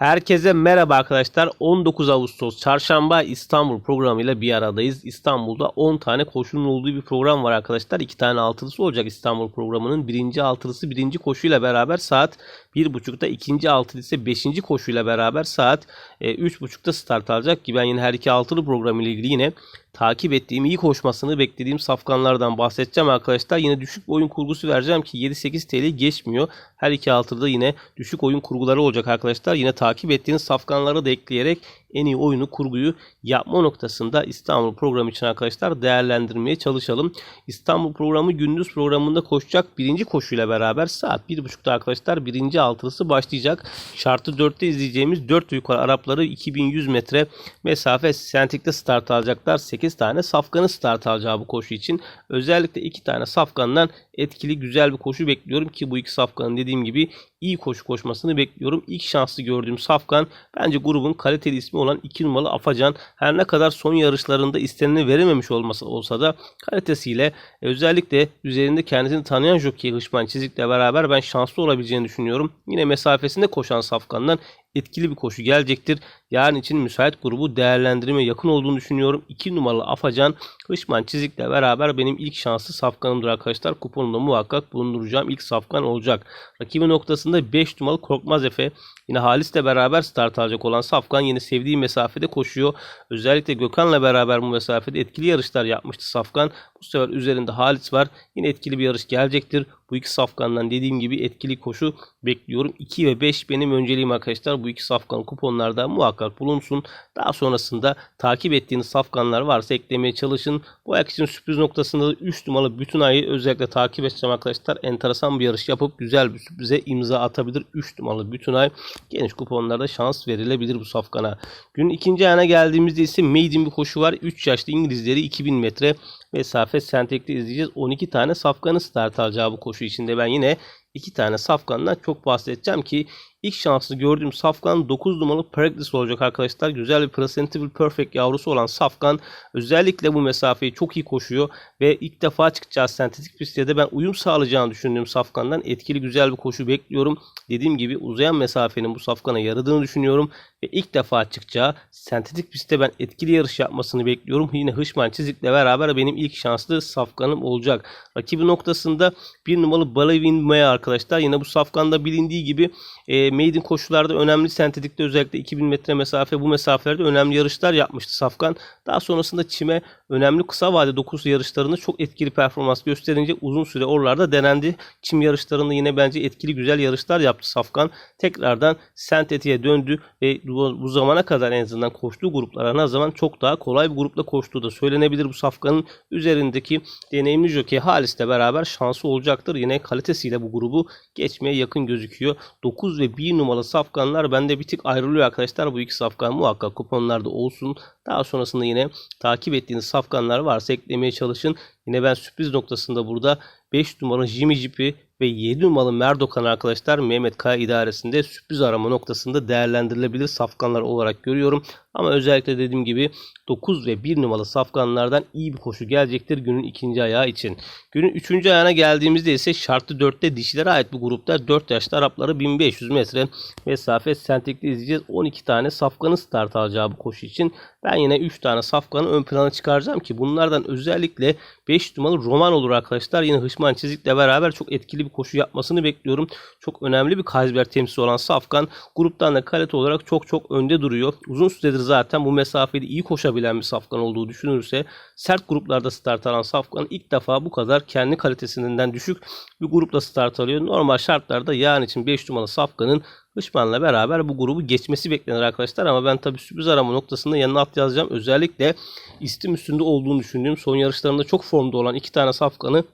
Herkese merhaba arkadaşlar. 19 Ağustos Çarşamba İstanbul programıyla bir aradayız. İstanbul'da 10 tane koşunun olduğu bir program var arkadaşlar. 2 tane altılısı olacak İstanbul programının. Birinci altılısı birinci koşuyla beraber saat 1.30'da ikinci altılı ise 5. koşuyla beraber saat e, 3.30'da start alacak ki ben yine her iki altılı program ile ilgili yine takip ettiğim iyi koşmasını beklediğim safkanlardan bahsedeceğim arkadaşlar. Yine düşük oyun kurgusu vereceğim ki 7-8 TL geçmiyor. Her iki altıda yine düşük oyun kurguları olacak arkadaşlar. Yine takip ettiğiniz safkanları da ekleyerek en iyi oyunu kurguyu yapma noktasında İstanbul programı için arkadaşlar değerlendirmeye çalışalım. İstanbul programı gündüz programında koşacak birinci koşuyla beraber saat 1.30'da arkadaşlar birinci altılısı başlayacak. Şartı 4'te izleyeceğimiz 4 yukarı Arapları 2100 metre mesafe sentikte start alacaklar. 8 tane safkanı start alacağı bu koşu için. Özellikle 2 tane safkandan etkili güzel bir koşu bekliyorum ki bu iki safkanın dediğim gibi iyi koşu koşmasını bekliyorum. İlk şanslı gördüğüm safkan bence grubun kaliteli ismi olan 2 numaralı Afacan her ne kadar son yarışlarında isteneni verememiş olması olsa da kalitesiyle e, özellikle üzerinde kendisini tanıyan jockey Hışman Çizik'le beraber ben şanslı olabileceğini düşünüyorum. Yine mesafesinde koşan safkandan etkili bir koşu gelecektir. Yarın için müsait grubu değerlendirmeye yakın olduğunu düşünüyorum. 2 numaralı Afacan Hışman Çizik'le beraber benim ilk şanslı safkanımdır arkadaşlar. Kuponumda muhakkak bulunduracağım ilk safkan olacak. Rakibi noktasında 5 numaralı Korkmaz Efe. Yine Halis'le beraber start alacak olan Safkan yine sevdiği mesafede koşuyor. Özellikle Gökhan'la beraber bu mesafede etkili yarışlar yapmıştı Safkan. Bu sefer üzerinde Halis var. Yine etkili bir yarış gelecektir. Bu iki safkandan dediğim gibi etkili koşu bekliyorum. 2 ve 5 benim önceliğim arkadaşlar. Bu iki safkan kuponlarda muhakkak bulunsun. Daha sonrasında takip ettiğiniz safkanlar varsa eklemeye çalışın. Bu ayak için sürpriz noktasında 3 numaralı bütün ayı özellikle takip edeceğim arkadaşlar. Enteresan bir yarış yapıp güzel bir sürprize imza atabilir. 3 numaralı bütün ay geniş kuponlarda şans verilebilir bu safkana. Günün ikinci ayına geldiğimizde ise maiden bir koşu var. 3 yaşlı İngilizleri 2000 metre mesafe sentekte izleyeceğiz. 12 tane safkanı start alacağı bu koşu içinde ben yine iki tane safkandan çok bahsedeceğim ki ilk şanslı gördüğüm safkan 9 numaralı Pericles olacak arkadaşlar. Güzel bir Presentable Perfect yavrusu olan safkan özellikle bu mesafeyi çok iyi koşuyor ve ilk defa çıkacağı sentetik pistte de ben uyum sağlayacağını düşündüğüm safkandan etkili güzel bir koşu bekliyorum. Dediğim gibi uzayan mesafenin bu safkana yaradığını düşünüyorum ve ilk defa çıkacağı sentetik pistte ben etkili yarış yapmasını bekliyorum. Yine Hışman Çizik'le beraber benim ilk şanslı safkanım olacak. Rakibi noktasında bir numaralı Balevin Maya arkadaşlar. Yine bu safkanda bilindiği gibi e, maiden koşularda önemli sentetikte özellikle 2000 metre mesafe bu mesafelerde önemli yarışlar yapmıştı Safkan. Daha sonrasında çime önemli kısa vade 9 yarışlarında çok etkili performans gösterince uzun süre oralarda denendi. Çim yarışlarında yine bence etkili güzel yarışlar yaptı Safkan. Tekrardan sentetiğe döndü ve bu, zamana kadar en azından koştuğu gruplara nazaran çok daha kolay bir grupla koştuğu da söylenebilir. Bu Safkan'ın üzerindeki deneyimli jockey Halis'le beraber şansı olacaktır. Yine kalitesiyle bu grubu geçmeye yakın gözüküyor. 9 ve 1 numaralı safkanlar bende bir tık ayrılıyor arkadaşlar. Bu iki safkan muhakkak kuponlarda olsun. Daha sonrasında yine takip ettiğiniz safkanlar varsa eklemeye çalışın. Yine ben sürpriz noktasında burada 5 numaralı Jimmy Jeep'i ve 7 numaralı Merdokan arkadaşlar Mehmet Kaya idaresinde sürpriz arama noktasında değerlendirilebilir safkanlar olarak görüyorum. Ama özellikle dediğim gibi 9 ve 1 numaralı safkanlardan iyi bir koşu gelecektir günün ikinci ayağı için. Günün üçüncü ayağına geldiğimizde ise şartlı 4'te dişilere ait bu grupta 4 yaşlı Arapları 1500 metre mesafe sentikli izleyeceğiz. 12 tane safkanı start alacağı bu koşu için. Ben yine 3 tane safkanı ön plana çıkaracağım ki bunlardan özellikle 5 numaralı Roman olur arkadaşlar. Yine Hışman Çizik'le beraber çok etkili bir koşu yapmasını bekliyorum. Çok önemli bir Kaysber temsilcisi olan Safkan gruptan da kalite olarak çok çok önde duruyor. Uzun süredir zaten bu mesafede iyi koşabilen bir Safkan olduğu düşünülürse sert gruplarda start alan Safkan ilk defa bu kadar kendi kalitesinden düşük bir grupla start alıyor. Normal şartlarda yarın için 5 numaralı Safkan'ın Hışman'la beraber bu grubu geçmesi beklenir arkadaşlar ama ben tabi sürpriz arama noktasında yanına at yazacağım. Özellikle istim üstünde olduğunu düşündüğüm son yarışlarında çok formda olan iki tane safkanı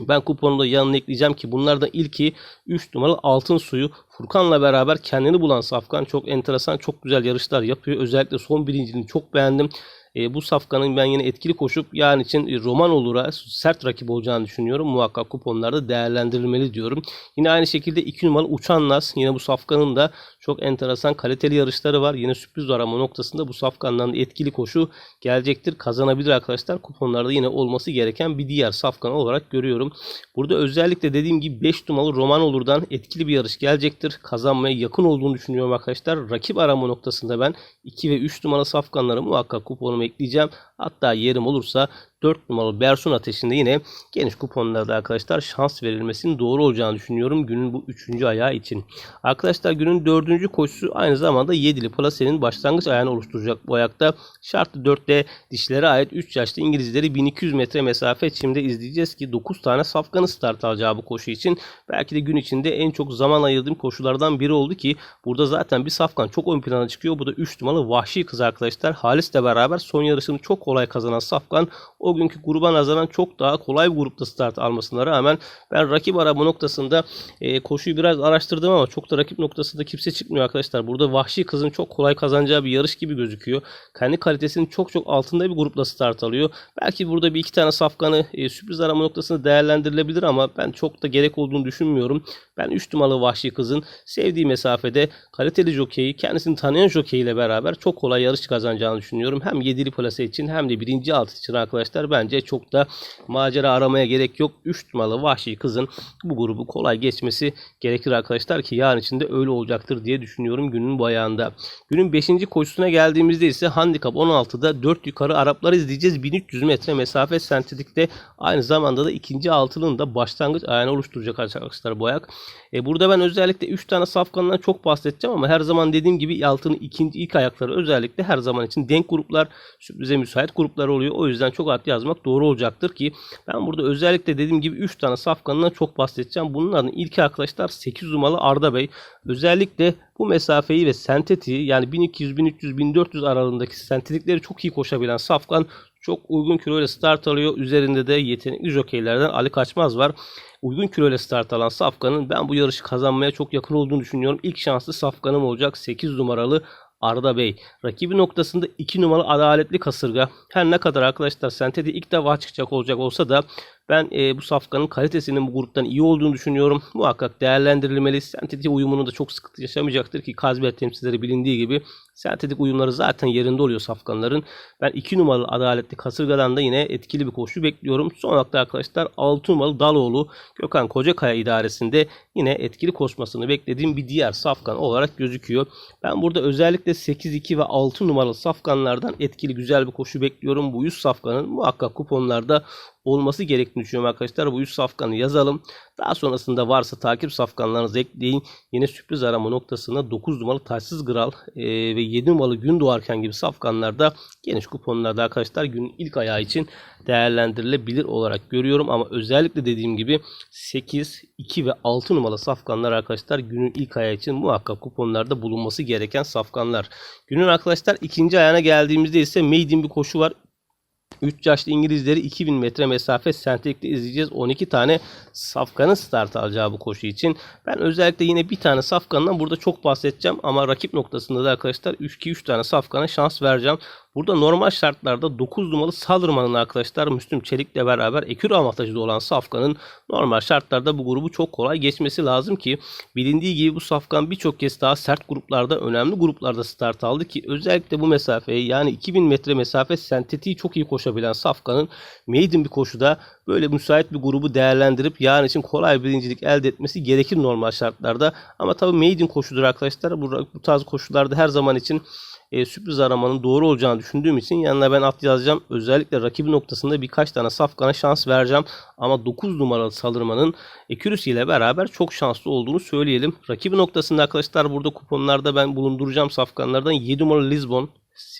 ben kuponumda yanına ekleyeceğim ki bunlardan ilki 3 numaralı altın suyu. Furkan'la beraber kendini bulan Safkan çok enteresan, çok güzel yarışlar yapıyor. Özellikle son birinciliğini çok beğendim. E, bu safkanın ben yine etkili koşup yarın için Roman Olur'a sert rakip olacağını düşünüyorum. Muhakkak kuponlarda değerlendirilmeli diyorum. Yine aynı şekilde 2 numaralı Uçan Nas. Yine bu safkanın da Çok enteresan kaliteli yarışları var. Yine sürpriz arama noktasında bu safkandan etkili koşu gelecektir. Kazanabilir arkadaşlar. Kuponlarda yine olması gereken bir diğer safkan olarak görüyorum. Burada özellikle dediğim gibi 5 numaralı Roman Olur'dan etkili bir yarış gelecektir. Kazanmaya yakın olduğunu düşünüyorum arkadaşlar. Rakip arama noktasında ben 2 ve 3 numaralı safkanları muhakkak kuponuma ekleyeceğim. Hatta yerim olursa 4 numaralı Bersun Ateşi'nde yine geniş kuponlarda arkadaşlar şans verilmesinin doğru olacağını düşünüyorum günün bu 3. ayağı için. Arkadaşlar günün 4. koşusu aynı zamanda 7'li plasenin başlangıç ayağını oluşturacak bu ayakta. Şartlı 4'te dişlere ait 3 yaşlı İngilizleri 1200 metre mesafe içinde izleyeceğiz ki 9 tane safkanı start alacağı bu koşu için. Belki de gün içinde en çok zaman ayırdığım koşulardan biri oldu ki burada zaten bir safkan çok ön plana çıkıyor. Bu da 3 numaralı Vahşi Kız arkadaşlar. Halis'le beraber son yarışını çok kolay kazanan safkan o günkü gruba nazaran çok daha kolay bir grupta start almasına rağmen ben rakip arama noktasında e, koşuyu biraz araştırdım ama çok da rakip noktasında kimse çıkmıyor arkadaşlar. Burada Vahşi Kız'ın çok kolay kazanacağı bir yarış gibi gözüküyor. Kendi kalitesinin çok çok altında bir grupla start alıyor. Belki burada bir iki tane safkanı e, sürpriz arama noktasında değerlendirilebilir ama ben çok da gerek olduğunu düşünmüyorum. Ben 3 numaralı Vahşi Kız'ın sevdiği mesafede kaliteli jokeyi, kendisini tanıyan jockey ile beraber çok kolay yarış kazanacağını düşünüyorum. Hem 7'li plase için hem de birinci alt için arkadaşlar bence çok da macera aramaya gerek yok. 3 numaralı Vahşi Kız'ın bu grubu kolay geçmesi gerekir arkadaşlar ki yarın içinde öyle olacaktır diye düşünüyorum günün bu ayağında. Günün 5. koşusuna geldiğimizde ise handikap 16'da 4 yukarı Arapları izleyeceğiz. 1300 metre mesafe sentetikte aynı zamanda da ikinci altının da başlangıç ayağını oluşturacak arkadaşlar bu ayak. E, burada ben özellikle 3 tane safkandan çok bahsedeceğim ama her zaman dediğim gibi altının ikinci ilk ayakları özellikle her zaman için denk gruplar sürprize müsait gruplar oluyor. O yüzden çok yazmak doğru olacaktır ki ben burada özellikle dediğim gibi 3 tane safkandan çok bahsedeceğim. Bunların ilk arkadaşlar 8 numaralı Arda Bey. Özellikle bu mesafeyi ve sentetiği yani 1200, 1300, 1400 aralığındaki sentetikleri çok iyi koşabilen safkan çok uygun kiloyla start alıyor. Üzerinde de yetenekli jokeylerden Ali Kaçmaz var. Uygun kiloyla start alan Safkan'ın ben bu yarışı kazanmaya çok yakın olduğunu düşünüyorum. İlk şanslı Safkan'ım olacak 8 numaralı Arda Bey. Rakibi noktasında 2 numaralı adaletli kasırga. Her ne kadar arkadaşlar Sentedi ilk defa çıkacak olacak olsa da ben e, bu safkanın kalitesinin bu gruptan iyi olduğunu düşünüyorum. Muhakkak değerlendirilmeli. Sentetik uyumunu da çok sıkıntı yaşamayacaktır ki Kazbel temsilcileri bilindiği gibi sentetik uyumları zaten yerinde oluyor safkanların. Ben 2 numaralı adaletli kasırgadan da yine etkili bir koşu bekliyorum. Son olarak arkadaşlar 6 numaralı Daloğlu Gökhan Kocakaya idaresinde yine etkili koşmasını beklediğim bir diğer safkan olarak gözüküyor. Ben burada özellikle 8, 2 ve 6 numaralı safkanlardan etkili güzel bir koşu bekliyorum. Bu 100 safkanın muhakkak kuponlarda olması gerektiğini düşünüyorum arkadaşlar. Bu 100 safkanı yazalım. Daha sonrasında varsa takip safkanlarınızı ekleyin. Yine sürpriz arama noktasına 9 numaralı Taşsız Gral e, ve 7 numaralı Gün Doğarken gibi safkanlarda geniş kuponlarda arkadaşlar günün ilk ayağı için değerlendirilebilir olarak görüyorum. Ama özellikle dediğim gibi 8, 2 ve 6 numaralı safkanlar arkadaşlar günün ilk ayağı için muhakkak kuponlarda bulunması gereken safkanlar. Günün arkadaşlar ikinci ayağına geldiğimizde ise maiden bir koşu var. 3 yaşlı İngilizleri 2000 metre mesafe sentetikte izleyeceğiz. 12 tane safkanın start alacağı bu koşu için. Ben özellikle yine bir tane safkandan burada çok bahsedeceğim. Ama rakip noktasında da arkadaşlar 3-2-3 tane safkana şans vereceğim. Burada normal şartlarda 9 numaralı Saldırman'ın arkadaşlar Müslüm Çelik'le beraber ekür avantajlı olan Safkan'ın normal şartlarda bu grubu çok kolay geçmesi lazım ki bilindiği gibi bu Safkan birçok kez daha sert gruplarda önemli gruplarda start aldı ki özellikle bu mesafeyi yani 2000 metre mesafe sentetiği çok iyi koşabilen Safkan'ın maiden bir koşuda böyle müsait bir grubu değerlendirip yarın için kolay bir birincilik elde etmesi gerekir normal şartlarda. Ama tabii maiden koşudur arkadaşlar. Bu, bu tarz koşularda her zaman için e, sürpriz aramanın doğru olacağını düşündüğüm için yanına ben at yazacağım. Özellikle rakibi noktasında birkaç tane safkana şans vereceğim. Ama 9 numaralı saldırmanın Ekürüsü ile beraber çok şanslı olduğunu söyleyelim. Rakibi noktasında arkadaşlar burada kuponlarda ben bulunduracağım safkanlardan 7 numaralı Lisbon,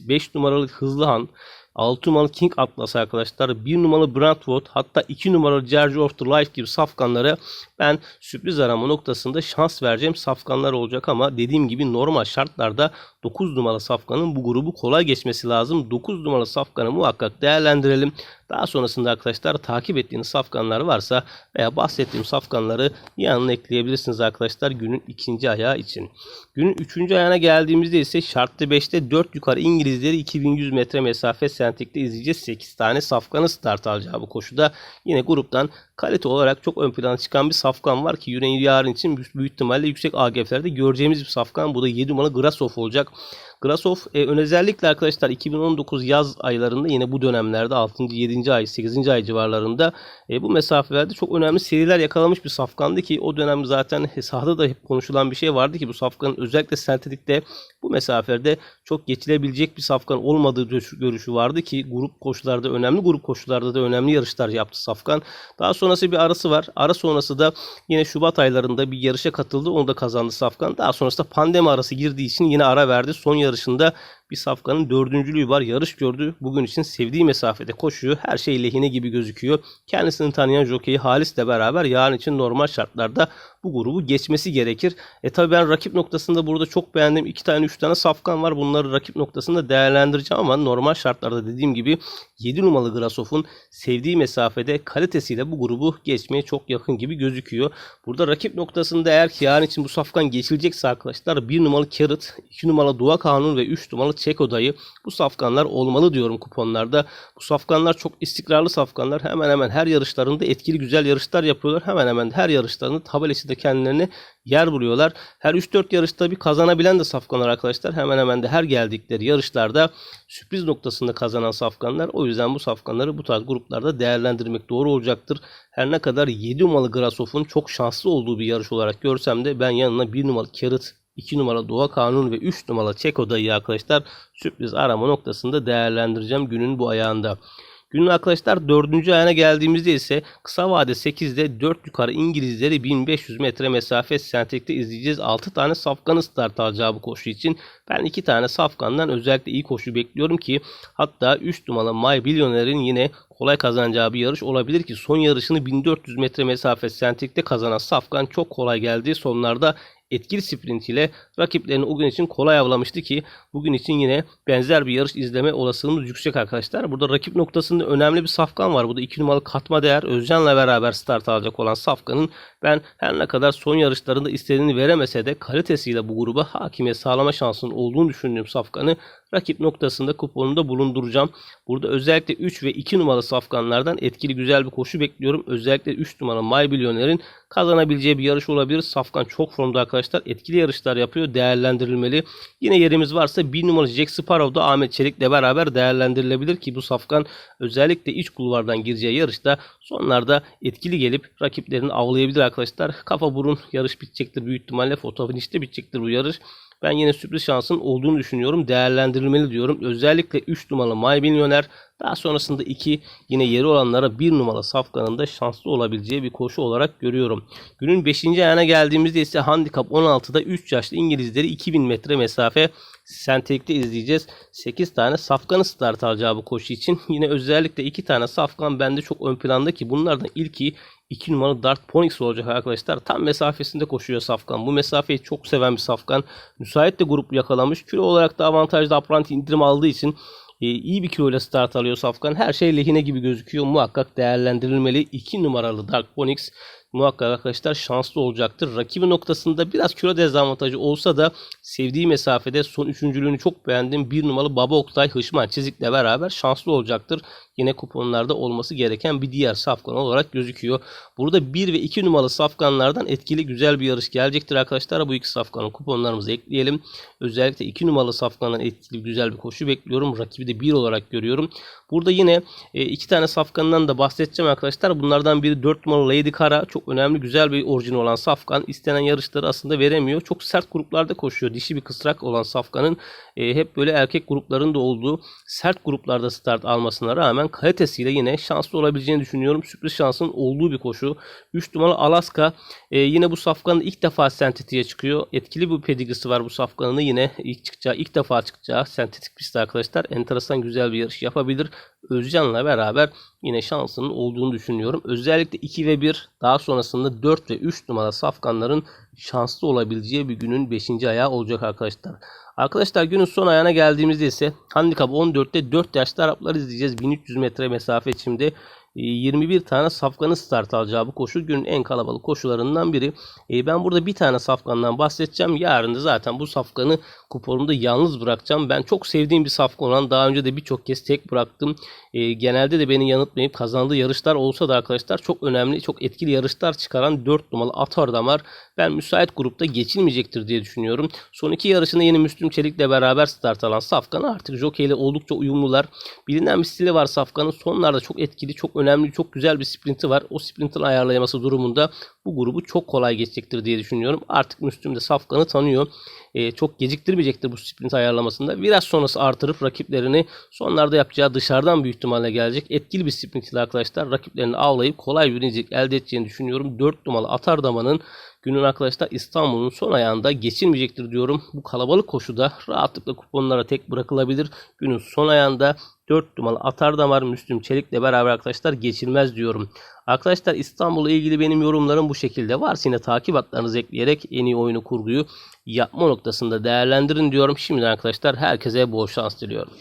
5 numaralı Hızlıhan, 6 numaralı King Atlas arkadaşlar. 1 numaralı Brentwood hatta 2 numaralı George of the Life gibi safkanlara ben sürpriz arama noktasında şans vereceğim safkanlar olacak ama dediğim gibi normal şartlarda 9 numaralı safkanın bu grubu kolay geçmesi lazım. 9 numaralı safkanı muhakkak değerlendirelim. Daha sonrasında arkadaşlar takip ettiğiniz safkanlar varsa veya bahsettiğim safkanları yanına ekleyebilirsiniz arkadaşlar günün ikinci ayağı için. Günün üçüncü ayağına geldiğimizde ise şartlı 5'te 4 yukarı İngilizleri 2100 metre mesafe sentikte izleyeceğiz. 8 tane safkanı start alacağı bu koşuda. Yine gruptan kalite olarak çok ön plana çıkan bir safkan var ki yüreği yarın için büyük ihtimalle yüksek AGF'lerde göreceğimiz bir safkan. Bu da 7 numaralı Grasov olacak. Grasov e, özellikle arkadaşlar 2019 yaz aylarında yine bu dönemlerde 6. 7. ay 8. ay civarlarında e, bu mesafelerde çok önemli seriler yakalamış bir safkandı ki o dönem zaten sahada da hep konuşulan bir şey vardı ki bu safkanın özellikle sentetikte bu mesafelerde çok geçilebilecek bir safkan olmadığı görüşü vardı ki grup koşularda önemli grup koşularda da önemli yarışlar yaptı safkan. Daha sonrası bir arası var. Ara sonrası da yine Şubat aylarında bir yarışa katıldı. Onu da kazandı safkan. Daha sonrasında pandemi arası girdiği için yine ara verdi. Son yarışında bir safkanın dördüncülüğü var. Yarış gördü. Bugün için sevdiği mesafede koşuyor. Her şey lehine gibi gözüküyor. Kendisini tanıyan jokeyi Halis'le beraber yarın için normal şartlarda bu grubu geçmesi gerekir. E tabi ben rakip noktasında burada çok beğendiğim iki tane üç tane safkan var. Bunları rakip noktasında değerlendireceğim ama normal şartlarda dediğim gibi 7 numaralı Grasov'un sevdiği mesafede kalitesiyle bu grubu geçmeye çok yakın gibi gözüküyor. Burada rakip noktasında eğer ki yarın için bu safkan geçilecekse arkadaşlar 1 numaralı Carrot, 2 numaralı Dua Kanun ve 3 numaralı Çek Odayı bu safkanlar olmalı diyorum kuponlarda. Bu safkanlar çok istikrarlı safkanlar. Hemen hemen her yarışlarında etkili güzel yarışlar yapıyorlar. Hemen hemen her yarışlarında tabelası da kendilerini yer buluyorlar. Her 3-4 yarışta bir kazanabilen de safkanlar arkadaşlar. Hemen hemen de her geldikleri yarışlarda sürpriz noktasında kazanan safkanlar. O yüzden bu safkanları bu tarz gruplarda değerlendirmek doğru olacaktır. Her ne kadar 7 numaralı Grasov'un çok şanslı olduğu bir yarış olarak görsem de ben yanına 1 numaralı Carrot 2 numara Doğa Kanun ve 3 numara Çeko dayı arkadaşlar sürpriz arama noktasında değerlendireceğim günün bu ayağında. Günün arkadaşlar 4. ayağına geldiğimizde ise kısa vade 8'de 4 yukarı İngilizleri 1500 metre mesafe sentekte izleyeceğiz. 6 tane safkanı start alacağı bu koşu için. Ben 2 tane safkandan özellikle iyi koşu bekliyorum ki hatta 3 numaralı My Billionaire'in yine kolay kazanacağı bir yarış olabilir ki son yarışını 1400 metre mesafe sentikte kazanan Safkan çok kolay geldi. Sonlarda etkili sprint ile rakiplerini o gün için kolay avlamıştı ki bugün için yine benzer bir yarış izleme olasılığımız yüksek arkadaşlar. Burada rakip noktasında önemli bir safkan var. Bu da 2 numaralı katma değer Özcan'la beraber start alacak olan safkanın ben her ne kadar son yarışlarında istediğini veremese de kalitesiyle bu gruba hakimiyet sağlama şansının olduğunu düşündüğüm safkanı rakip noktasında kuponunda bulunduracağım. Burada özellikle 3 ve 2 numaralı safkanlardan etkili güzel bir koşu bekliyorum. Özellikle 3 numaralı My Billionaire'in kazanabileceği bir yarış olabilir. Safkan çok formda arkadaşlar. Etkili yarışlar yapıyor. Değerlendirilmeli. Yine yerimiz varsa 1 numaralı Jack Sparrow da Ahmet Çelik'le beraber değerlendirilebilir ki bu Safkan özellikle iç kulvardan gireceği yarışta sonlarda etkili gelip rakiplerini avlayabilir arkadaşlar. Kafa burun yarış bitecektir büyük ihtimalle. Foto finişte bitecektir bu yarış. Ben yine sürpriz şansın olduğunu düşünüyorum. Değerlendirilmeli diyorum. Özellikle 3 numaralı My Milyoner daha sonrasında 2 yine yeri olanlara 1 numaralı safkanında şanslı olabileceği bir koşu olarak görüyorum. Günün 5. ayağına geldiğimizde ise handikap 16'da 3 yaşlı İngilizleri 2000 metre mesafe sentelikte izleyeceğiz. 8 tane safkanı start alacağı bu koşu için. Yine özellikle 2 tane safkan bende çok ön planda ki bunlardan ilki 2 numaralı Dart Ponix olacak arkadaşlar. Tam mesafesinde koşuyor Safkan. Bu mesafeyi çok seven bir Safkan. Müsait de grup yakalamış. Kilo olarak da avantajlı apranti indirim aldığı için e, iyi bir kiloyla start alıyor Safkan. Her şey lehine gibi gözüküyor. Muhakkak değerlendirilmeli. 2 numaralı Dark Ponix muhakkak arkadaşlar şanslı olacaktır. Rakibi noktasında biraz kilo dezavantajı olsa da sevdiği mesafede son üçüncülüğünü çok beğendim. Bir numaralı Baba Oktay Hışman Çizik'le beraber şanslı olacaktır. Yine kuponlarda olması gereken bir diğer safkan olarak gözüküyor. Burada 1 ve 2 numaralı safkanlardan etkili güzel bir yarış gelecektir arkadaşlar. Bu iki safkanın kuponlarımızı ekleyelim. Özellikle 2 numaralı safkandan etkili güzel bir koşu bekliyorum. Rakibi de 1 olarak görüyorum. Burada yine e, iki tane safkandan da bahsedeceğim arkadaşlar. Bunlardan biri 4 numaralı Lady Kara. Çok önemli güzel bir orijin olan safkan. İstenen yarışları aslında veremiyor. Çok sert gruplarda koşuyor. Dişi bir kısrak olan safkanın e, hep böyle erkek gruplarında olduğu sert gruplarda start almasına rağmen kalitesiyle yine şanslı olabileceğini düşünüyorum. Sürpriz şansın olduğu bir koşu. 3 numaralı Alaska e, yine bu safkanın ilk defa sentetiğe çıkıyor. Etkili bir pedigrisi var bu safkanın yine ilk çıkacağı ilk defa çıkacağı sentetik pistte arkadaşlar. Enteresan güzel bir yarış yapabilir. Özcan'la beraber yine şansının olduğunu düşünüyorum. Özellikle 2 ve 1 daha sonrasında 4 ve 3 numara safkanların şanslı olabileceği bir günün 5. ayağı olacak arkadaşlar. Arkadaşlar günün son ayağına geldiğimizde ise handikap 14'te 4 yaşlı Araplar izleyeceğiz. 1300 metre mesafe içinde 21 tane safkanın start alacağı bu koşu günün en kalabalık koşularından biri. E, ben burada bir tane safkandan bahsedeceğim. Yarın da zaten bu safkanı kuponumda yalnız bırakacağım. Ben çok sevdiğim bir safkan olan daha önce de birçok kez tek bıraktım. E, genelde de beni yanıltmayıp kazandığı yarışlar olsa da arkadaşlar çok önemli, çok etkili yarışlar çıkaran 4 numaralı Atar Damar ben müsait grupta geçilmeyecektir diye düşünüyorum. Son iki yarışında yeni Müslüm Çelik'le beraber start alan Safkan artık Jockey ile oldukça uyumlular. Bilinen bir stili var Safkan'ın. Sonlarda çok etkili, çok önemli, çok güzel bir sprinti var. O sprintin ayarlayaması durumunda bu grubu çok kolay geçecektir diye düşünüyorum. Artık Müslüm de Safkan'ı tanıyor. Ee, çok geciktirmeyecektir bu sprint ayarlamasında. Biraz sonrası artırıp rakiplerini sonlarda yapacağı dışarıdan büyük ihtimalle gelecek. Etkili bir sprint ile arkadaşlar rakiplerini avlayıp kolay bir elde edeceğini düşünüyorum. 4 numaralı Atardaman'ın günün arkadaşlar İstanbul'un son ayağında geçilmeyecektir diyorum. Bu kalabalık koşuda rahatlıkla kuponlara tek bırakılabilir. Günün son ayağında 4 numaralı Atardamar Müslüm Çelik'le beraber arkadaşlar geçilmez diyorum. Arkadaşlar İstanbul'la ilgili benim yorumlarım bu şekilde. Varsa yine takip hatlarınızı ekleyerek en iyi oyunu kurguyu yapma noktasında değerlendirin diyorum. Şimdiden arkadaşlar herkese bol şans diliyorum.